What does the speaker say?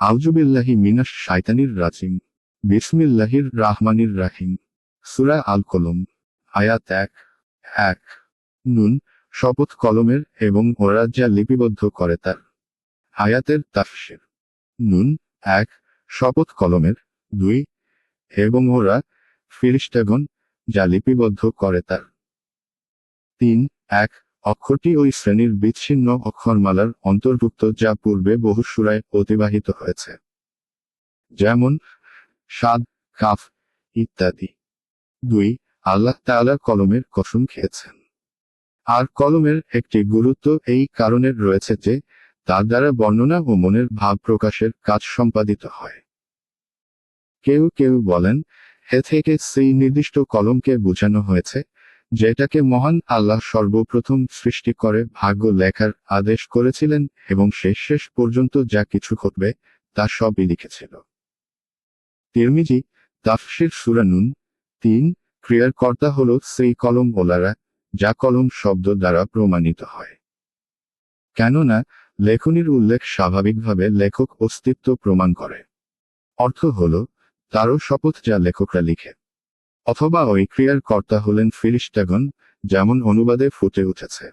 আউজুবিল্লাহি মিনাস শাইতানির রাজিম, বিসমিল্লাহির রাহমানির রাহিম। সুরা আল কলম আয়াত এক এক। নুন, শপথ কলমের এবং ওরা যা লিপিবদ্ধ করে তার। আয়াতের তাফসির। নুন, এক, শপথ কলমের। দুই, এবং ওরা ফিরিস্টাগণ যা লিপিবদ্ধ করে তার। তিন, এক অক্ষরটি ওই শ্রেণির বিচ্ছিন্ন অক্ষরমালার অন্তর্ভুক্ত যা পূর্বে বহু সুরায় অতিবাহিত হয়েছে। যেমন, সাদ, কাফ ইত্যাদি। দুই, আল্লাহ তাআলা কলমের কসম খেয়েছেন। আর কলমের একটি গুরুত্ব এই কারণের রয়েছে যে, তার দ্বারা বর্ণনা ও মনের ভাব প্রকাশের কাজ সম্পাদিত হয়। কেউ কেউ বলেন, হে থেকে সেই নির্দিষ্ট কলমকে বোঝানো হয়েছে যেটাকে মহান আল্লাহ সর্বপ্রথম সৃষ্টি করে ভাগ্য লেখার আদেশ করেছিলেন এবং শেষ শেষ পর্যন্ত যা কিছু ঘটবে, তা সবই লিখেছিল। তিরমিজি, তাফসির সুরানুন তিন ক্রিয়ার কর্তা হল সেই কলম ওলারা, যা কলম শব্দ দ্বারা প্রমাণিত হয়। কেননা, লেখনির উল্লেখ স্বাভাবিকভাবে লেখক অস্তিত্ব প্রমাণ করে। অর্থ হল, তারও শপথ যা লেখকরা লিখে। অথবা ওই ক্রিয়ার কর্তা হলেন ফিরিস্টাগন যেমন অনুবাদে ফুটে উঠেছে।